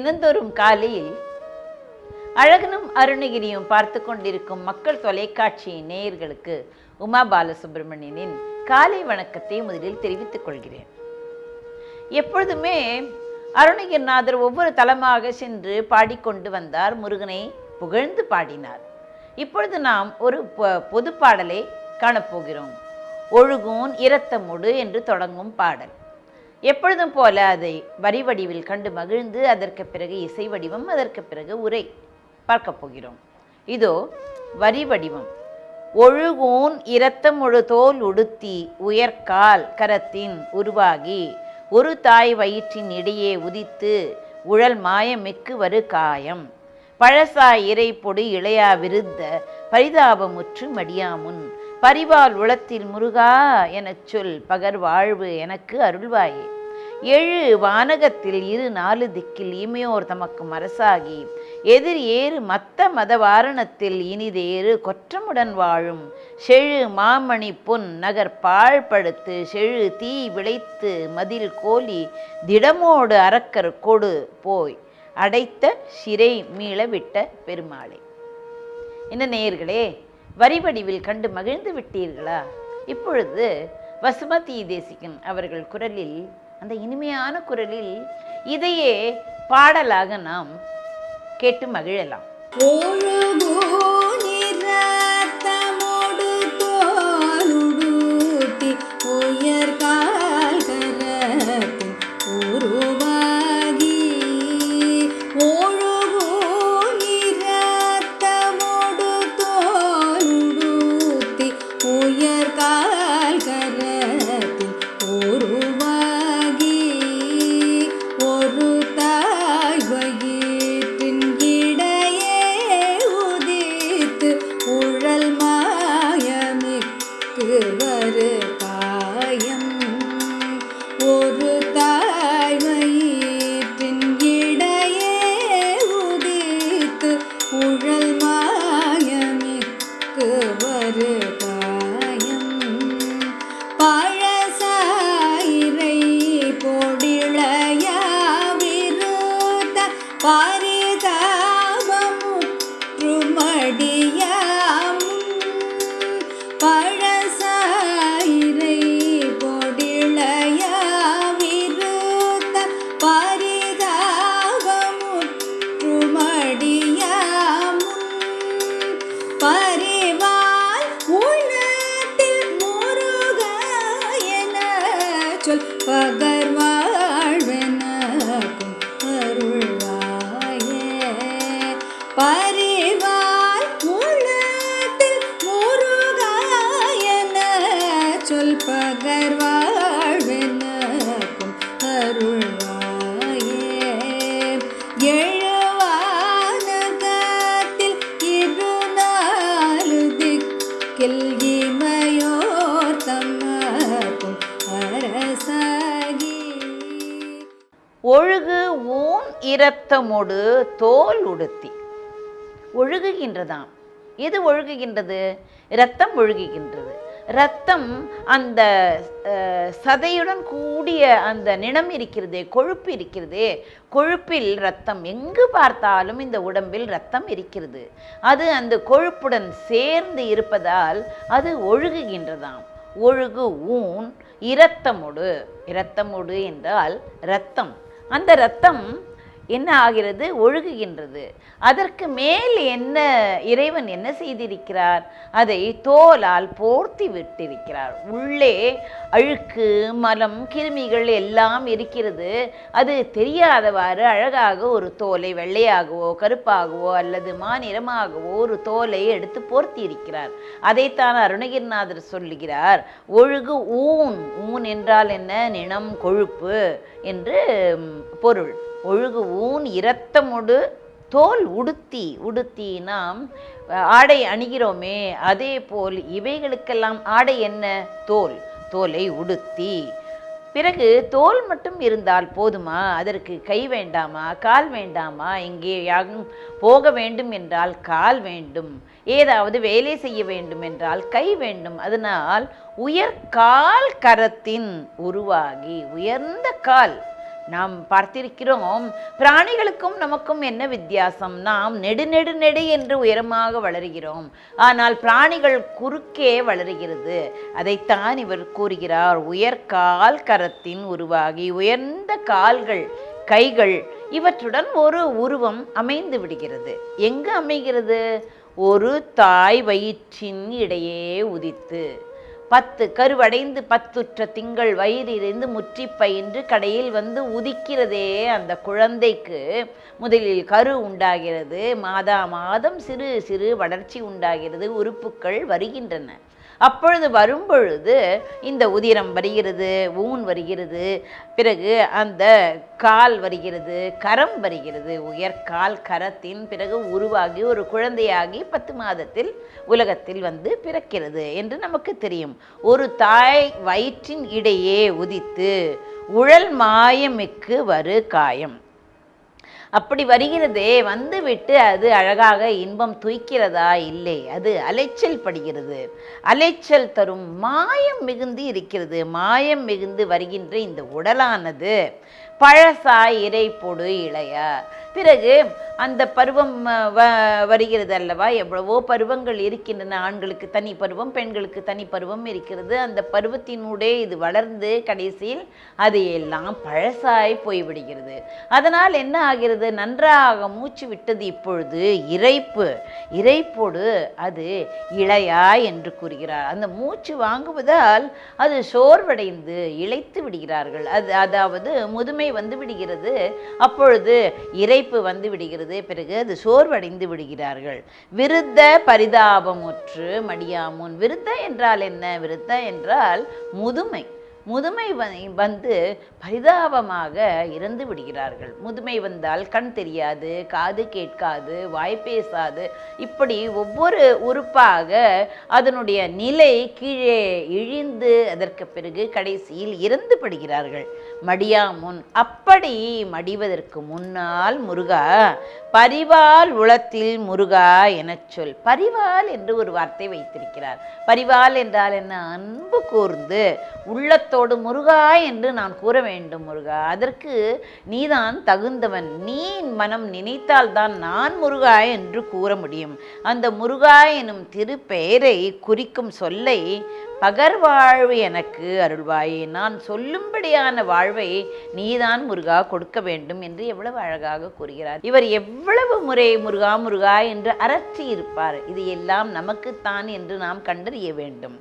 தினந்தோறும் காலையில் அழகனும் அருணகிரியும் பார்த்து கொண்டிருக்கும் மக்கள் தொலைக்காட்சி நேயர்களுக்கு உமா பாலசுப்ரமணியனின் காலை வணக்கத்தை முதலில் தெரிவித்துக் கொள்கிறேன். எப்பொழுதுமே அருணகிரிநாதர் ஒவ்வொரு தலமாக சென்று பாடிக்கொண்டு வந்தார் முருகனை புகழ்ந்து பாடினார். இப்பொழுது நாம் ஒரு பொ- பொது பாடலை காணப்போகிறோம். ஒழுகூன் இரத்தமுடு என்று தொடங்கும் பாடல். எப்பொழுதும் போல அதை வரி வடிவில் கண்டு மகிழ்ந்து அதற்கு பிறகு இசை வடிவம் அதற்கு பிறகு உரை பார்க்க போகிறோம். இதோ வரி வடிவம். ஒழுகூன் இரத்தமுழு தோல் உடுத்தி உயர்கால் கரத்தின் உருவாகி ஒரு தாய் வயிற்றின் இடையே உதித்து உழல் மாயமிக்கு வரு காயம். பழசாய் இறை பொடி இளையா விருத்த பரிதாபமுற்று மடியாமுன் பரிவால் உளத்தில் முருகா எனச் சொல் பகர் வாழ்வு எனக்கு அருள்வாயே. எழு வானகத்தில் இரு நாலு திக்கில் இமையோர் தமக்கு அரசாகி எதிர் ஏறு மத்த மத வாரணத்தில் இனிதேறு கொற்றமுடன் வாழும். செழு மாமணி பொன் நகர் பாழ்படுத்து செழு தீ விளைத்து மதில் கோலி திடமோடு அரக்கர் கொடு போய். அடைத்த சிறை மீள விட்ட பெருமாளே. என்ன நேயர்களே வரி வடிவில் கண்டு மகிழ்ந்து விட்டீர்களா? இப்பொழுது வசுமதி தேசிகன் அவர்கள் குரலில் அந்த இனிமையான குரலில் இதையே பாடலாக நாம் கேட்டு மகிழலாம். திக்கில் இமையோர் தம்மக்கும் அரசாகி. ஒழுகு ஊன் இரத்தமொடு தோல் உடுத்தி. ஒழுகுகின்றதாம். எது ஒழுகுகின்றது? இரத்தம் ஒழுகுகின்றது. ரத்தம் அந்த சதையுடன் கூடிய அந்த நிணம் இருக்கிறதே கொழுப்பு இருக்கிறதே கொழுப்பில் ரத்தம் எங்கு பார்த்தாலும் இந்த உடம்பில் ரத்தம் இருக்கிறது. அது அந்த கொழுப்புடன் சேர்ந்து இருப்பதால் அது ஒழுகுகின்றதாம். ஒழுகு ஊன் இரத்தமுடு. இரத்தமுடு என்றால் இரத்தம். அந்த இரத்தம் என்ன ஆகிறது? ஒழுகுகின்றது. அதற்கு மேல் என்ன இறைவன் என்ன செய்திருக்கிறார்? அதை தோலால் போர்த்தி விட்டிருக்கிறார். உள்ளே அழுக்கு மலம் கிருமிகள் எல்லாம் இருக்கிறது. அது தெரியாதவாறு அழகாக ஒரு தோலை வெள்ளையாகவோ கருப்பாகவோ அல்லது மாநிறமாகவோ ஒரு தோலை எடுத்து போர்த்தி இருக்கிறார் அதைத்தான் அருணகிரிநாதர் சொல்லுகிறார். ஒழுகு ஊன். ஊன் என்றால் என்ன? நினம் கொழுப்பு என்று பொருள். ஒழுகு ஊன் இரத்தமுடு தோல் உடுத்தி உடுத்தி நாம் ஆடை அணிகிறோமே அதே போல் இவைகளுக்கெல்லாம் ஆடை என்ன? தோல். தோலை உடுத்தி. பிறகு தோல் மட்டும் இருந்தால் போதுமா? அதற்கு கை வேண்டாமா? கால் வேண்டாமா? எங்கே யாரும் போக வேண்டும் என்றால் கால் வேண்டும். ஏதாவது வேலை செய்ய வேண்டும் என்றால் கை வேண்டும். அதனால் உயர் கால் கரத்தின் உருவாகி உயர்ந்த கால் நாம் பார்த்திருக்கிறோம். பிராணிகளுக்கும் நமக்கும் என்ன வித்தியாசம்? நாம் நெடு நெடு நெடு என்று உயரமாக வளருகிறோம். ஆனால் பிராணிகள் குறுக்கே வளருகிறது. அதைத்தான் இவர் கூறுகிறார். உயர்கால் கரத்தின் உருவாகி உயர்ந்த கால்கள் கைகள் இவற்றுடன் ஒரு உருவம் அமைந்து விடுகிறது. எங்கு அமைகிறது? ஒரு தாய் வயிற்றின் இடையே உதித்து. பத்து கருவடைந்து பத்துற்ற திங்கள் வயிறிருந்து முற்றி பயின்று கடையில் வந்து உதிக்கிறதே அந்த குழந்தைக்கு. முதலில் கரு உண்டாகிறது. மாதா மாதம் சிறு சிறு வளர்ச்சி உண்டாகிறது. உறுப்புக்கள் வருகின்றன. அப்பொழுது வரும்பொழுது இந்த உதிரம் வருகிறது ஊன் வருகிறது பிறகு அந்த கால் வருகிறது கரம் வருகிறது. உயர்கால் கரத்தின் பிறகு உருவாகி ஒரு குழந்தையாகி பத்து மாதத்தில் உலகத்தில் வந்து பிறக்கிறது என்று நமக்கு தெரியும். ஒரு தாய் வயிற்றின் இடையே உதித்து உழல் மாயமிக்கு வரு காயம். அப்படி வருகிறதே வந்துவிட்டு அது அழகாக இன்பம் துய்க்கிறதா? இல்லை. அது அலைச்சல் படுகிறது. அலைச்சல் தரும் மாயம் மிகுந்து இருக்கிறது. மாயம் மிகுந்து வருகின்ற இந்த உடலானது. பழசாய் இறைப்பொடு பொடு இளையா. பிறகு அந்த பருவம் வ வருகிறது அல்லவா? எவ்வளவோ பருவங்கள் இருக்கின்றன. ஆண்களுக்கு தனி பருவம் பெண்களுக்கு தனி பருவம் இருக்கிறது. அந்த பருவத்தினூடே இது வளர்ந்து கடைசியில் அது எல்லாம் பழசாய் போய்விடுகிறது. அதனால் என்ன ஆகிறது? நன்றாக மூச்சு விட்டது இப்பொழுது இறைப்பு. இறைப்போடு அது இளையா என்று கூறுகிறார். அந்த மூச்சு வாங்குவதால் அது சோர்வடைந்து இழைத்து விடுகிறார்கள். அது அதாவது முதுமை வந்து விடுகிறது. அப்பொழுது இறைப்பு வந்து விடுகிறது. பிறகு அது சோர்வடைந்து விடுகிறார்கள். விருத்த பரிதாபமுற்று மடியாமுன். விருத்த என்றால் என்ன? விருத்த என்றால் முதுமை. முதுமை வ- வந்து பரிதாபமாக இறந்து விடுகிறார்கள். முதுமை வந்தால் கண் தெரியாது காது கேட்காது வாய் பேசாது. இப்படி ஒவ்வொரு உறுப்பாக அதனுடைய நிலை கீழே இழிந்து அதற்கு பிறகு கடைசியில் இறந்து படுகிறார்கள் மடியா முன் அப்படி மடிவதற்கு முன்னால் முருகா பரிவால் உளத்தில் முருகா எனச் சொல். பரிவால் என்று ஒரு வார்த்தை வைத்திருக்கிறார். பரிவால் என்றால் என்ன? அன்பு கூர்ந்து உள்ளத்தோடு முருகா என்று நான் கூற வேண்டும் முருகா. அதற்கு நீதான் தகுந்தவன். நீ மனம் நினைத்தால்தான் நான் முருகா என்று கூற முடியும். அந்த முருகா எனும் திருப்பெயரை குறிக்கும் சொல்லை பகர்வாழ்வு எனக்கு அருள்வாயே. நான் சொல்லும்படியான வாழ்வை நீதான் முருகா கொடுக்க வேண்டும் என்று எவ்வளவு அழகாக கூறுகிறார். இவர் எவ்வளவு முறை முருகா முருகா என்று அரற்றி இருப்பார் இது எல்லாம் நமக்குத்தான் என்று நாம் கண்டறிய வேண்டும்.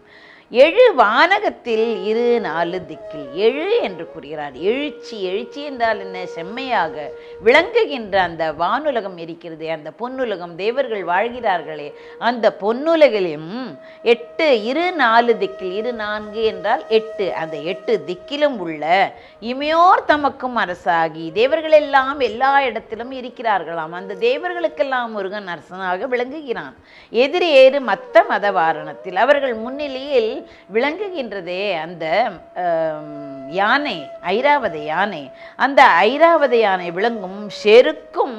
எழு வானகத்தில் இரு நாலு திக்கில். எழு என்று கூறுகிறார். எழுச்சி எழுச்சி என்றால் என்ன? செம்மையாக விளங்குகின்ற அந்த வானுலகம் இருக்கிறது அந்த பொன்னுலகம் தேவர்கள் வாழ்கிறார்களே அந்த பொன்னுலகிலும் எட்டு இரு நாலு திக்கில். இரு நான்கு என்றால் எட்டு. அந்த எட்டு திக்கிலும் உள்ள இமையோர் தமக்கும் அரசாகி தேவர்கள் எல்லாம் எல்லா இடத்திலும் இருக்கிறார்களாம். அந்த தேவர்களுக்கெல்லாம் முருகன் அரசனாக விளங்குகிறான். எதிரேறு மத்த மத வாரணத்தில் அவர்கள் முன்னிலையில் விளங்குகின்றதே அந்த யானை ஐராவத யானை. அந்த ஐராவத யானை விளங்கும் செருக்கும்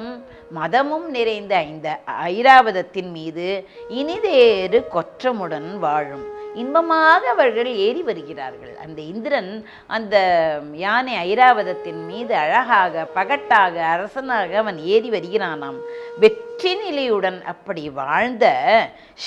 மதமும் நிறைந்த இந்த ஐராவதத்தின் மீது இனிதேறு கொற்றமுடன் வாழும். இன்பமாக அவர்கள் ஏறி வருகிறார்கள். அந்த இந்திரன் அந்த யானை ஐராவதத்தின் மீது அழகாக பகட்டாக அரசனாக அவன் ஏறி வருகிறானாம். வெற்றி நிலையுடன் அப்படி வாழ்ந்த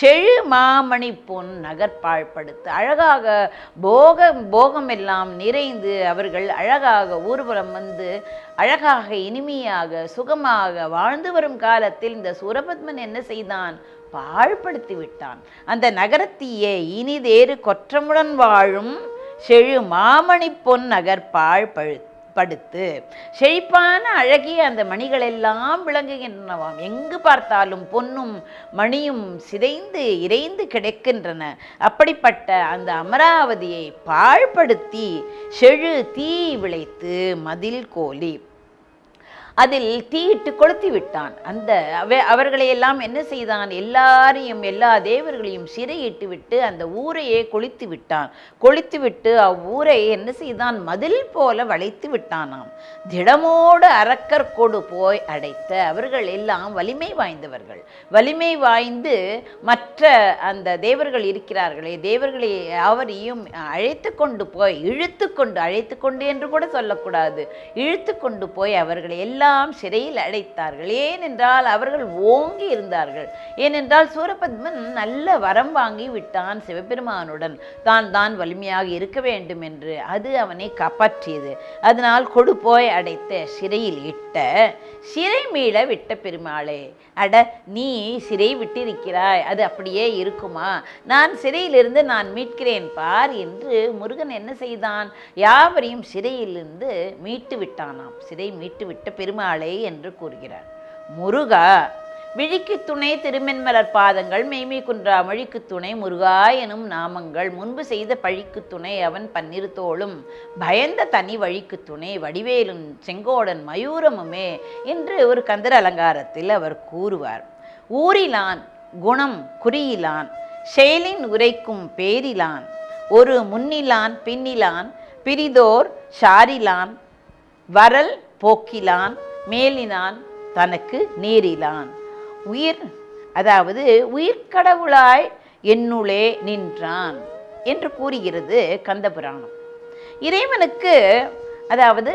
செழு மாமணி பொன் நகர்பாழ்படுத்து அழகாக போகம் போகமெல்லாம் நிறைந்து அவர்கள் அழகாக ஊர்வலம் வந்து அழகாக இனிமையாக சுகமாக வாழ்ந்து வரும் காலத்தில் இந்த சூரபத்மன் என்ன செய்தான்? பாழ்படுத்தி விட்டான் அந்த நகரத்தியே இனிதேறு கொற்றமுடன் வாழும் செழு மாமணி பொன் நகர் பாழ்பழு படுத்து செழிப்பான அழகிய அந்த மணிகளெல்லாம் விளங்குகின்றனவாம். எங்கு பார்த்தாலும் பொன்னும் மணியும் சிதைந்து இறைந்து கிடக்கின்றன. அப்படிப்பட்ட அந்த அமராவதியை பாழ்படுத்தி செழு தீ விளைத்து மதில் கோலி. அதில் தீயிட்டு கொளுத்தி விட்டான். அந்த அவ- அவர்களை எல்லாம் என்ன செய்தான்? எல்லாரையும் எல்லா தேவர்களையும் சிறையிட்டு விட்டு அந்த ஊரையே கொளுத்தி விட்டான். கொளுத்தி விட்டு அவ்வூரை என்ன செய்தான்? மதில் போல வளைத்து விட்டானாம். திடமோடு அரக்கர் கொடு போய் அடைத்த அவர்கள் எல்லாம் வலிமை வாய்ந்தவர்கள். வலிமை வாய்ந்து மற்ற அந்த தேவர்கள் இருக்கிறார்களே தேவர்களை அவரையும் அழைத்து கொண்டு போய் இழுத்து கொண்டு அழைத்து கொண்டு என்று கூட சொல்லக்கூடாது. இழுத்து கொண்டு போய் அவர்களை எல்லாம் சிறையில் அடைத்தார்கள். ஏனென்றால் அவர்கள் ஓங்கி இருந்தார்கள். ஏனென்றால் சூரபத்மன் நல்ல வரம் வாங்கி விட்டான் சிவபெருமானுடன். தான் தான் வலிமையாக இருக்க வேண்டும் என்று அது அவனை காப்பாற்றியது. அதனால் கொடு போய் அடைத்த சிறையில் இட்ட சிறை மீள விட்ட பெருமாளே அட நீ சிறை விட்டிருக்கிறாய் அது அப்படியே இருக்குமா? நான் சிறையிலிருந்து நான் மீட்கிறேன் பார் என்று முருகன் என்ன செய்தான்? யாவரையும் சிறையிலிருந்து மீட்டு விட்டானாம். சிறை மீட்டு விட்ட பெருமாள் திருமாலை என்று கூறுகிறார். முருகா விழிக்கு துணை திருமென்மலர் பாதங்கள் மெய்மை குன்றா மொழிக்கு துணை முருகா எனும் நாமங்கள் முன்பு செய்த பழிக்கு துணை அவன் பன்னிரு தோளும் பயந்த தனி வழிக்கு துணை வடிவேலும் செங்கோடன் மயூரமுமே என்று ஒரு கந்தர் அலங்காரத்தில் அவர் கூறுவார். ஊரிலான் குணம் குறியிலான் செயலின் உரைக்கும் பேரிலான் ஒரு முன்னிலான் பின்னிலான் பிரிதோர் ஷாரிலான் வரல் போக்கிலான் மேலினான் தனக்கு நேரிலான். உயிர் அதாவது உயிர்க்கடவுளாய் என்னுளே நின்றான் என்று கூறுகிறது கந்தபுராணம். இறைவனுக்கு அதாவது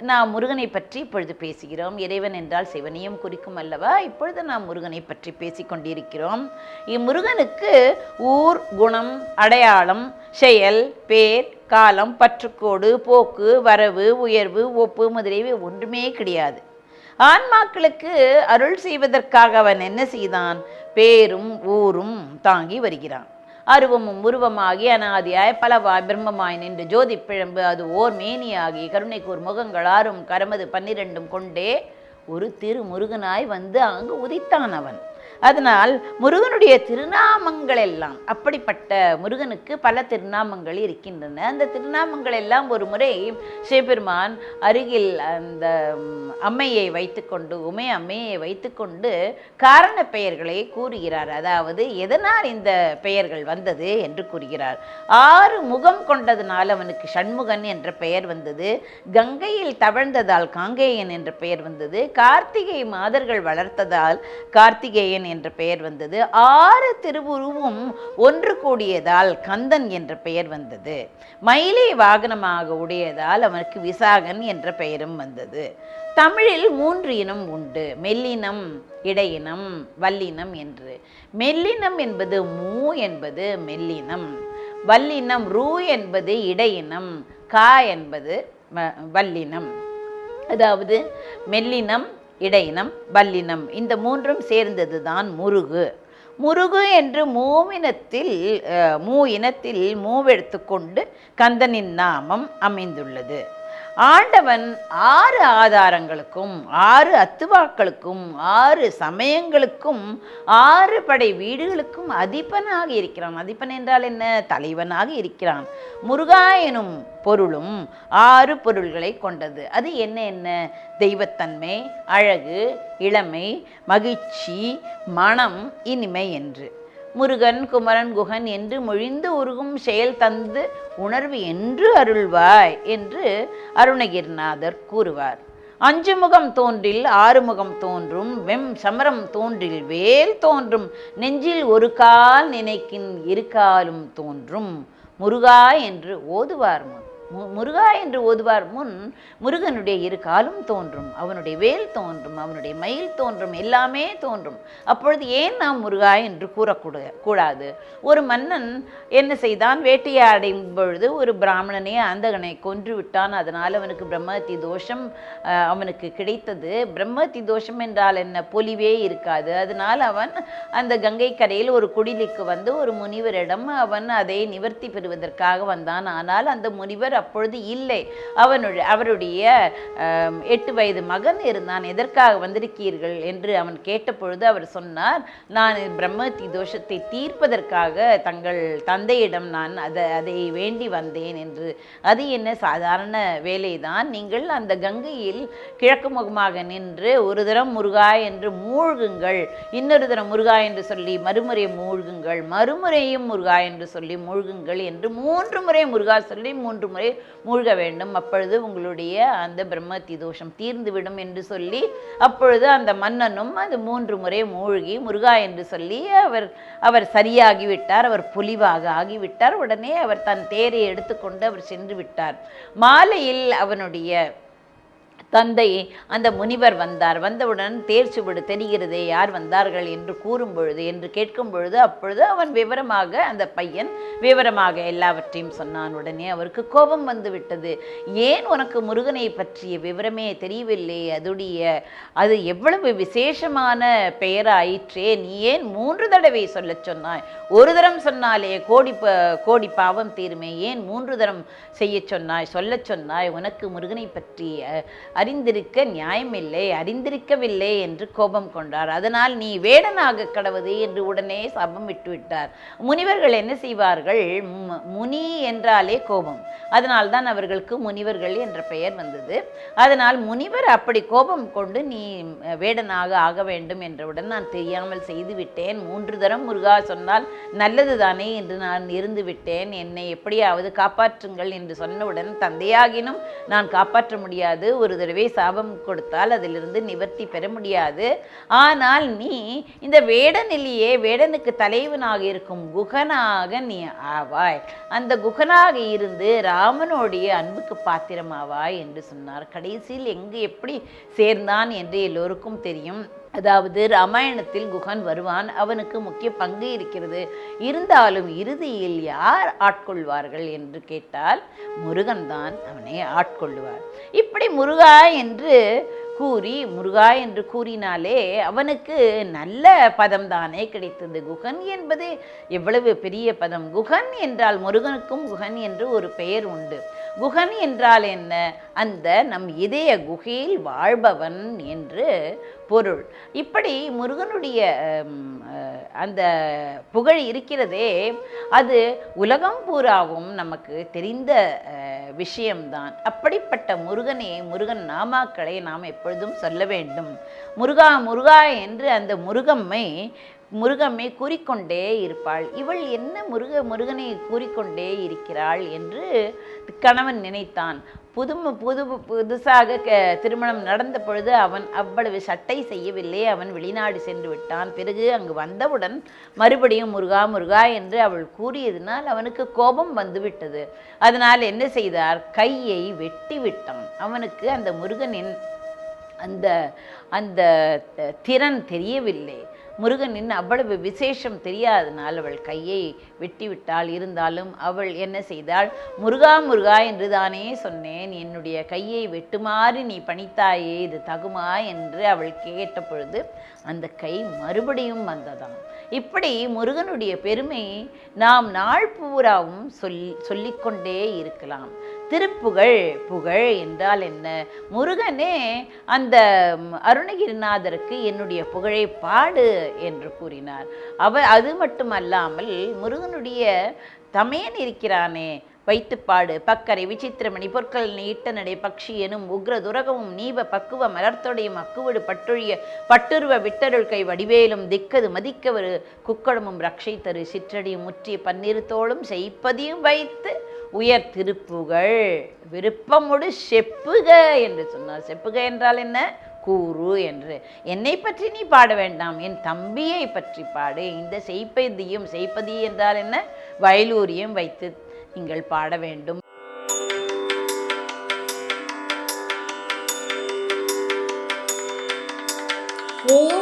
நாம் முருகனை பற்றி இப்பொழுது பேசுகிறோம். இறைவன் என்றால் சிவனையும் குறிக்கும் அல்லவா? இப்பொழுது நாம் முருகனை பற்றி பேசிக்கொண்டிருக்கிறோம் இம்முருகனுக்கு ஊர் குணம் அடையாளம் செயல் பேர் காலம் பற்றுக்கோடு போக்கு வரவு உயர்வு ஒப்பு முதலியவை ஒன்றுமே கிடையாது. ஆன்மாக்களுக்கு அருள் செய்வதற்காக அவன் என்ன செய்தான்? பேரும் ஊரும் தாங்கி வருகிறான். அருவமும் உருவமாகி அனாதியாய் பலவாய் பிரம்மமாய் நின்று ஜோதி பிழம்பு. அது ஓர் மேனியாகி கருணைக்கூர் முகங்கள் ஆறும் கரமது பன்னிரெண்டும் கொண்டே ஒரு திரு முருகனாய் வந்து அங்கு உதித்தான் அவன். அதனால் முருகனுடைய திருநாமங்கள் எல்லாம் அப்படிப்பட்ட முருகனுக்கு பல திருநாமங்கள் இருக்கின்றன. அந்த திருநாமங்கள் எல்லாம் ஒரு முறை சிவபெருமான் அருகில் அந்த அம்மையை வைத்துக்கொண்டு உமை அம்மையை வைத்துக்கொண்டு காரண பெயர்களை கூறுகிறார். அதாவது எதனால் இந்த பெயர்கள் வந்தது என்று கூறுகிறார். ஆறு முகம் கொண்டதனால் அவனுக்கு சண்முகன் என்ற பெயர் வந்தது. கங்கையில் தவழ்ந்ததால் காங்கேயன் என்ற பெயர் வந்தது. கார்த்திகை மாதர்கள் வளர்த்ததால் கார்த்திகேயன் என்ற பெயர் வந்தது. ஆறு திருவுருவும் ஒன்று கூடியதால் கந்தன் என்ற பெயர் வந்தது. மயிலை வாகனமாக உடையதால் அவனுக்கு விசாகன் என்ற பெயரும் வந்தது. தமிழில் மூன்று இனம் உண்டு. மெல்லினம் இடையினம் வல்லினம் என்று. மெல்லினம் என்பது மூ என்பது மெல்லினம். வல்லினம் ரூ என்பது இடையினம். கா என்பது வ- வல்லினம். அதாவது மெல்லினம் இடையினம் பல்லினம் இந்த மூன்றும் சேர்ந்தது தான் முருகு. முருகு என்று மூவினத்தில் மூ இனத்தில் மூவெடுத்து கொண்டு கந்தனின் நாமம் அமைந்துள்ளது. ஆண்டவன் ஆறு ஆதாரங்களுக்கும் ஆறு அத்துவாக்களுக்கும் ஆறு சமயங்களுக்கும் ஆறு படை வீடுகளுக்கும் அதிபனாக இருக்கிறான். அதிபன் என்றால் என்ன? தலைவனாக இருக்கிறான். முருகா எனும் பொருளும் ஆறு பொருள்களை கொண்டது. அது என்ன என்ன? தெய்வத்தன்மை அழகு இளமை மகிழ்ச்சி மனம் இனிமை என்று. முருகன் குமரன் குகன் என்று மொழிந்து உருகும் செயல் தந்து உணர்வு என்று அருள்வாய் என்று அருணகிரிநாதர் கூறுவார். அஞ்சு முகம் தோன்றில் ஆறு முகம் தோன்றும் வெம் சமரம் தோன்றில் வேல் தோன்றும் நெஞ்சில் ஒரு கால் நினைக்கின் இரு காலும் தோன்றும். முருகா என்று ஓதுவார் முன். முருகா என்று ஓதுவார் முன் முருகனுடைய இரு காலும் தோன்றும் அவனுடைய வேல் தோன்றும் அவனுடைய மயில் தோன்றும் எல்லாமே தோன்றும். அப்பொழுது ஏன் நாம் முருகா என்று கூறக்கூட கூடாது? ஒரு மன்னன் என்ன செய்தான்? வேட்டையாடும் பொழுது ஒரு பிராமணனை அந்தகனை கொன்று விட்டான். அதனால் அவனுக்கு பிரம்மத்தி தோஷம் அவனுக்கு கிடைத்தது. பிரம்மத்தி தோஷம் என்றால் என்ன? பொலிவே இருக்காது. அதனால் அவன் அந்த கங்கை கரையில் ஒரு குடிலுக்கு வந்து ஒரு முனிவரிடம் அவன் அதை நிவர்த்தி பெறுவதற்காக வந்தான். ஆனால் அந்த முனிவர் அப்பொழுது இல்லை. அவனுடைய அவருடைய எட்டு வயது மகன் இருந்தான். எதற்காக வந்திருக்கீர்கள் என்று அவன் கேட்டபொழுது அவர் சொன்னார் நான் பிரம்மத்தி தோஷத்தை தீர்ப்பதற்காக தங்கள் தந்தையிடம் நான் அதை அதை வேண்டி வந்தேன் என்று. அது என்ன சாதாரண வேலைதான். நீங்கள் அந்த கங்கையில் கிழக்கு முகமாக நின்று ஒரு தரம் முருகா என்று மூழ்குங்கள். இன்னொரு தரம் முருகா என்று சொல்லி மறுமுறை மூழ்குங்கள். மறுமுறையும் முருகா என்று சொல்லி மூழ்குங்கள் என்று மூன்று முறை முருகா சொல்லி மூன்று முறை மூழ்க வேண்டும். அப்பொழுது உங்களுடைய அந்த பிரம்மத்தி தோஷம் தீர்ந்துவிடும் என்று சொல்லி அப்பொழுது அந்த மன்னனும் அது மூன்று முறை மூழ்கி முருகா என்று சொல்லி அவர் அவர் சரியாகிவிட்டார் அவர் பொலிவாக ஆகிவிட்டார். உடனே அவர் தன் தேரை எடுத்துக்கொண்டு அவர் சென்று விட்டார். மாலையில் அவனுடைய தந்தை அந்த முனிவர் வந்தார். வந்தவுடன் தேர் சுவடு தெரிகிறதே யார் வந்தார்கள் என்று கூறும் பொழுது என்று கேட்கும் பொழுது அப்பொழுது அவன் விவரமாக அந்த பையன் விவரமாக எல்லாவற்றையும் சொன்னான். உடனே அவருக்கு கோபம் வந்து விட்டது ஏன் உனக்கு முருகனை பற்றிய விவரமே தெரியவில்லை? அதுடைய அது எவ்வளவு விசேஷமான பெயராயிற்றே. நீ ஏன் மூன்று தடவை சொல்லச் சொன்னாய்? ஒரு தரம் சொன்னாலே கோடி ப கோடி பாவம் தீருமே. ஏன் மூன்று தரம் செய்யச் சொன்னாய்? சொல்லச் சொன்னாய் உனக்கு முருகனை பற்றி அறிந்திருக்க நியாயமில்லை அறிந்திருக்கவில்லை என்று கோபம் கொண்டார். அதனால் நீ வேடனாக கடவுது என்று உடனே சபம் விட்டுவிட்டார். முனிவர்கள் என்ன செய்வார்கள்? மு- முனி என்றாலே கோபம். அதனால் தான் அவர்களுக்கு முனிவர்கள் என்ற பெயர் வந்தது. அதனால் முனிவர் அப்படி கோபம் கொண்டு நீ வேடனாக ஆக வேண்டும் என்றவுடன் நான் தெரியாமல் செய்துவிட்டேன் மூன்று தரம் முருகா சொன்னால் நல்லது தானே என்று நான் இருந்து விட்டேன். என்னை எப்படியாவது காப்பாற்றுங்கள் என்று சொன்னவுடன் தந்தையாகினும் நான் காப்பாற்ற முடியாது. ஒரு தடவை சாபம் கொடுத்தால் அதிலிருந்து நிவர்த்தி பெற முடியாது. ஆனால் நீ இந்த வேடனிலேயே வேடனுக்கு தலைவனாக இருக்கும் குகனாக நீ ஆவாய். அந்த குகனாக இருந்து ராமனுடைய அன்புக்கு பாத்திரமாவாய் என்று சொன்னார். கடைசியில் எங்கு எப்படி சேர்ந்தான் என்று எல்லோருக்கும் தெரியும். அதாவது ராமாயணத்தில் குகன் வருவான் அவனுக்கு முக்கிய பங்கு இருக்கிறது. இருந்தாலும் இறுதியில் யார் ஆட்கொள்வார்கள் என்று கேட்டால் முருகன் தான் அவனை ஆட்கொள்வார் இப்படி முருகா என்று கூறி முருகா என்று கூறினாலே அவனுக்கு நல்ல பதம் தானே கிடைத்தது. குகன் என்பது எவ்வளவு பெரிய பதம். குகன் என்றால் முருகனுக்கும் குகன் என்று ஒரு பெயர் உண்டு. குகன் என்றால் என்ன? அந்த நம் இதய குகையில் வாழ்பவன் என்று பொருள். இப்படி முருகனுடைய அந்த புகழ் இருக்கிறதே அது உலகம் பூராவும் நமக்கு தெரிந்த விஷயம்தான். அப்படிப்பட்ட முருகனே முருகன் நாமாக்களை நாம் எப்பொழுதும் சொல்ல வேண்டும். முருகா முருகா என்று அந்த முருகம்மை முருகம்மை கூறிக்கொண்டே இருப்பாள். இவள் என்ன முருக முருகனை கூறிக்கொண்டே இருக்கிறாள் என்று கணவன் நினைத்தான். புது புது புதுசாக க திருமணம் நடந்த பொழுது அவன் அவ்வளவு சட்டை செய்யவில்லை. அவன் வெளிநாடு சென்று விட்டான். பிறகு அங்கு வந்தவுடன் மறுபடியும் முருகா முருகா என்று அவள் கூறியதினால் அவனுக்கு கோபம் வந்துவிட்டது. அதனால் என்ன செய்தார்? கையை வெட்டி விட்டான். அவனுக்கு அந்த முருகனின் அந்த அந்த திறன் தெரியவில்லை. முருகனின் அவ்வளவு விசேஷம் தெரியாதனால் அவள் கையை வெட்டிவிட்டாள் இருந்தாலும் அவள் என்ன செய்தாள்? முருகா முருகா என்று தானே சொன்னேன். என்னுடைய கையை வெட்டுமாறு நீ பணித்தாயே இது தகுமா? என்று அவள் கேட்ட பொழுது அந்த கை மறுபடியும் வந்ததாம். இப்படி முருகனுடைய பெருமை நாம் நாள் பூராவும் சொல் சொல்லிக்கொண்டே இருக்கலாம். திருப்புகழ் புகழ் என்றால் என்ன? முருகனே அந்த அருணகிரிநாதருக்கு என்னுடைய புகழை பாடு என்று கூறினார். அவ அது மட்டுமல்லாமல் முருகன் முருகனுடைய தமையன் இருக்கிறானே. வைத்துப்பாடு பக்கரை விசித்திரமணி பொற்கள் நீட்ட நடை பக்ஷி எனும் உக்ர துரகமும் நீவ பக்குவ மலர்த்தொடையும் அக்குவடு பட்டொழிய பட்டுருவ விட்டருள் கை வடிவேலும் திக்கது மதிக்கவரு குக்கடமும் ரக்ஷை தரு சிற்றடியும் முற்றிய பன்னீர் தோளும் செய்ப்பதியும் வைத்து உயர் திருப்புகள் விருப்பமுடு செப்புக என்று சொன்னார். செப்புக என்றால் என்ன? கூறு என்று. என்னை பற்றி நீ பாட வேண்டாம். என் தம்பியை பற்றி பாடு. இந்த செய்ப்பதியும் செய்ப்பதி என்றால் என்ன? வயலூரியும் வைத்து நீங்கள் பாட வேண்டும். ஓ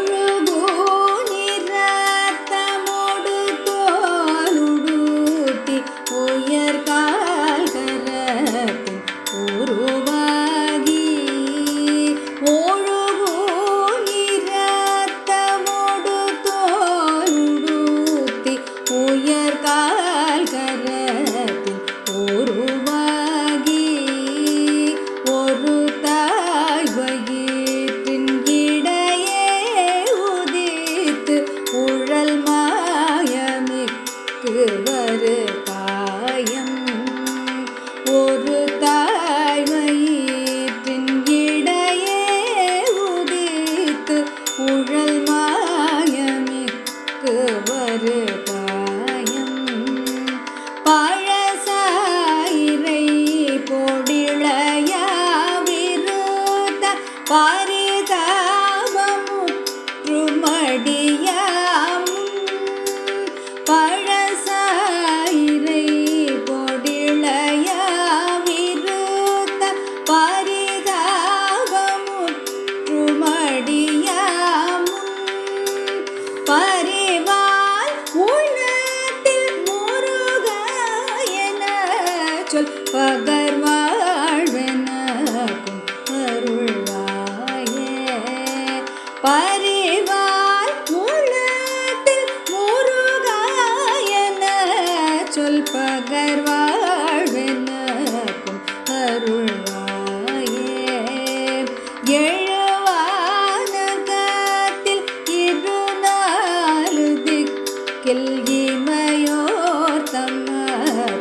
मयोतम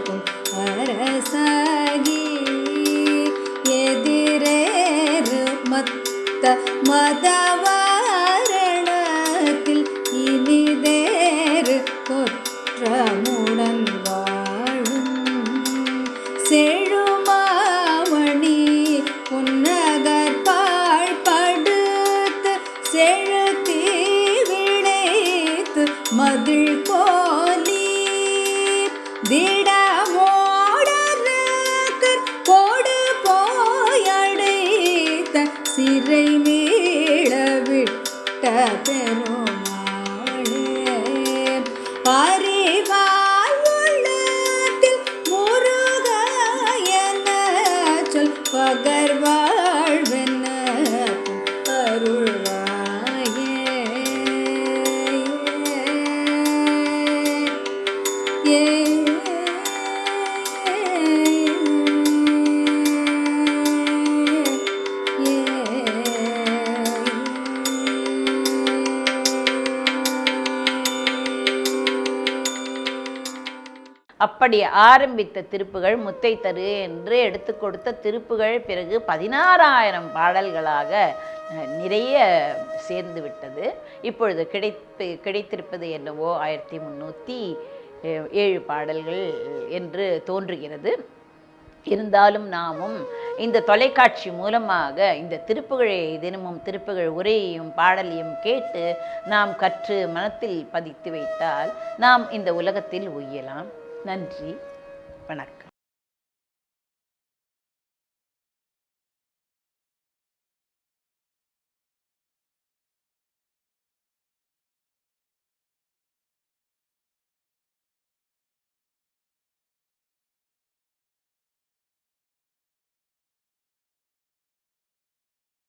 तु यदिरे मत्त मद அப்படி ஆரம்பித்த திருப்புகள் முத்தை தரு என்று எடுத்து கொடுத்த திருப்புகள் பிறகு பதினாறாயிரம் பாடல்களாக நிறைய சேர்ந்து விட்டது. இப்பொழுது கிடைத்து கிடைத்திருப்பது என்னவோ ஆயிரத்தி முந்நூற்றி ஏழு பாடல்கள் என்று தோன்றுகிறது. இருந்தாலும் நாமும் இந்த தொலைக்காட்சி மூலமாக இந்த திருப்புகழை தினமும் திருப்புகள் உரையையும் பாடலையும் கேட்டு நாம் கற்று மனத்தில் பதித்து வைத்தால் நாம் இந்த உலகத்தில் உய்யலாம். நன்றி. வணக்கம்.